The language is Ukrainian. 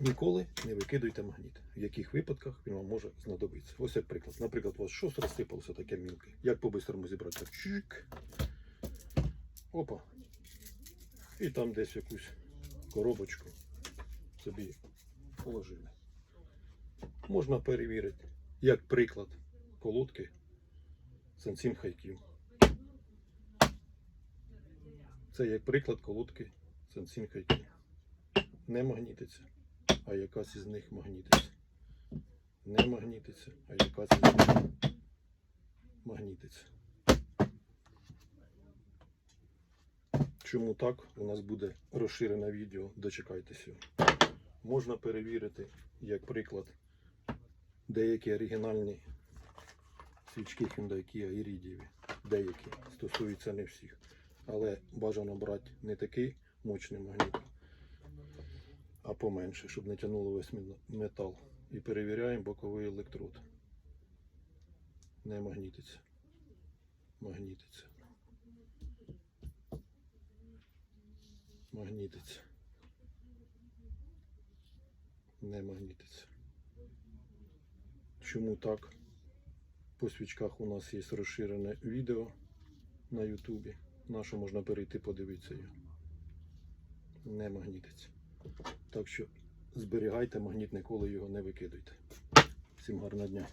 Ніколи не викидуйте магніт. В яких випадках він вам може знадобитися. Ось як приклад. Наприклад, у вас щось розсипалося таке мілке. Як по-бистрому зібрати? Чик. Опа. І там десь якусь коробочку собі положили. Можна перевірити, як приклад колодки Сансін Хайків. Це як приклад колодки Сансін Хайків. Не магнітиться, а якась із них магнітиться. Не магнітиться, а якась із них магнітиться. Чому так? У нас буде розширене відео, дочекайтеся. Можна перевірити, як приклад, деякі оригінальні свічки Hyundai Kia Iridium. Деякі стосуються не всіх. Але бажано брати не такий мощний магніт, а поменше, щоб не тягнуло весь метал. І перевіряємо боковий електрод. Не магнітиться. Магнітиться. Магнітиться. Не магнітиться. Чому так? По свічках у нас є розширене відео на Ютубі. На що можна перейти подивитися його. Не магнітиться. Так що зберігайте магнітне коло його не викидуйте. Всім гарного дня.